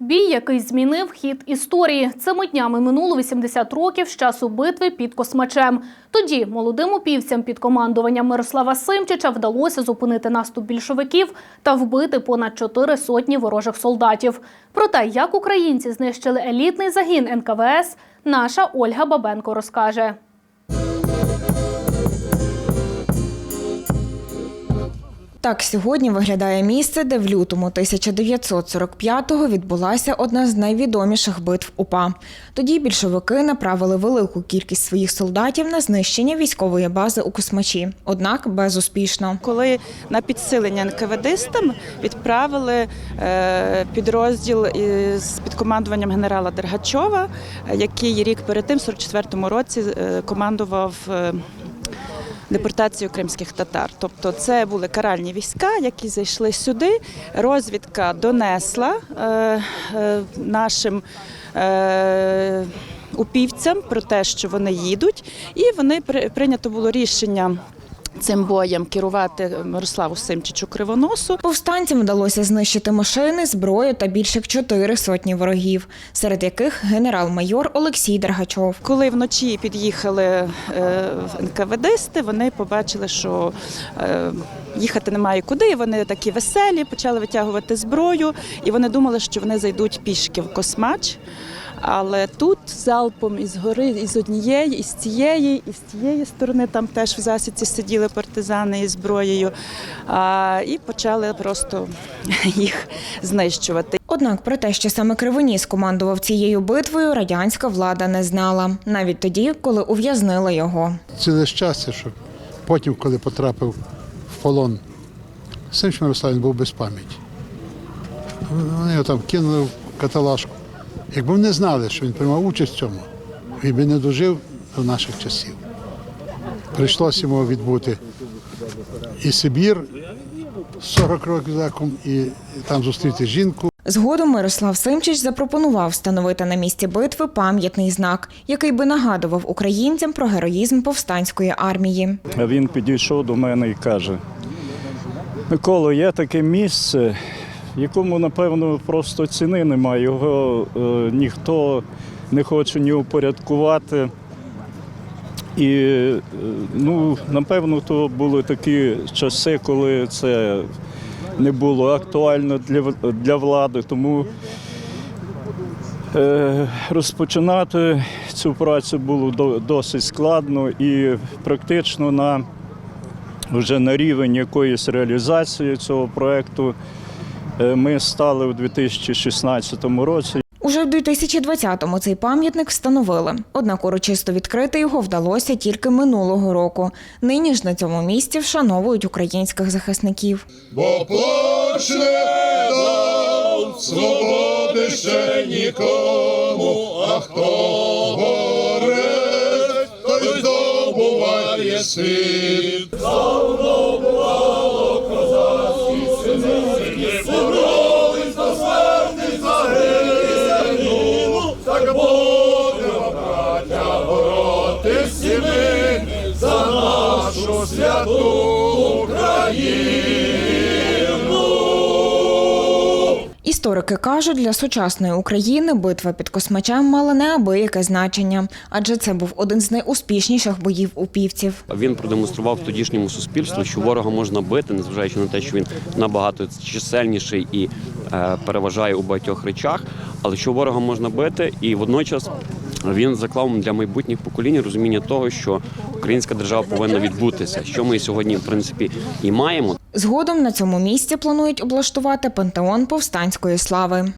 Бій, який змінив хід історії. Цими днями минуло 80 років з часу битви під Космачем. Тоді молодим упівцям під командуванням Мирослава Симчича вдалося зупинити наступ більшовиків та вбити понад чотири сотні ворожих солдатів. Про те, як українці знищили елітний загін НКВС, наша Ольга Бабенко розкаже. Так сьогодні виглядає місце, де в лютому 1945-го відбулася одна з найвідоміших битв УПА. Тоді більшовики направили велику кількість своїх солдатів на знищення військової бази у Космачі, однак безуспішно. Коли на підсилення НКВДистам відправили е, підрозділ із під командуванням генерала Дергачова, е, який рік перед тим, в 44-му році, е, командував. Депортацію кримських татар, тобто це були каральні війська, які зайшли сюди. Розвідка донесла е, е, нашим е, упівцям про те, що вони їдуть, і вони при- прийнято було рішення цим боєм керувати Мирославу Симчичу Кривоносу. Повстанцям вдалося знищити машини, зброю та більше як чотири сотні ворогів, серед яких генерал-майор Олексій Дергачов. Коли вночі під'їхали е, НКВДисти, вони побачили, що е, їхати немає куди. Вони такі веселі, почали витягувати зброю, і вони думали, що вони зайдуть пішки в космач. Але тут залпом із гори, із однієї, із цієї, і з тієї сторони там теж в засідці сиділи партизани із зброєю, а, і почали просто їх знищувати. Однак про те, що саме Кривоніс командував цією битвою, радянська влада не знала, навіть тоді, коли ув'язнила його. ціле щастя, що потім, коли потрапив в полон, Симч Мирослав він був без пам'яті. Вони його там кинули в каталажку. Якби вони знали, що він приймав участь в цьому, він би не дожив до наших часів. Прийшлося йому відбути і Сибір 40 років заком, і там зустріти жінку. Згодом Мирослав Симчич запропонував встановити на місці битви пам'ятний знак, який би нагадував українцям про героїзм повстанської армії. Він підійшов до мене і каже: Миколо, є таке місце, якому, напевно, просто ціни немає. Його е, ніхто не хоче ні упорядкувати. І, е, ну, напевно, то були такі часи, коли це не було актуально для, для влади. Тому Е, Розпочинати цю працю було досить складно і практично на вже на рівень якоїсь реалізації цього проєкту е, ми стали у 2016 році. Уже в 2020-му цей пам'ятник встановили. Однак урочисто відкрити його вдалося тільки минулого року. Нині ж на цьому місці вшановують українських захисників. Бо почне дав свободи ще нікому, а хто горить, той здобуває світ. Святу Україну. Історики кажуть, для сучасної України битва під Космачем мала неабияке значення, адже це був один з найуспішніших боїв упівців. Він продемонстрував тодішньому суспільству, що ворога можна бити, незважаючи на те, що він набагато чисельніший і е, переважає у багатьох речах, але що ворога можна бити, і водночас він заклав для майбутніх поколінь розуміння того, що українська держава повинна відбутися, що ми сьогодні в принципі і маємо. Згодом на цьому місці планують облаштувати пантеон повстанської слави.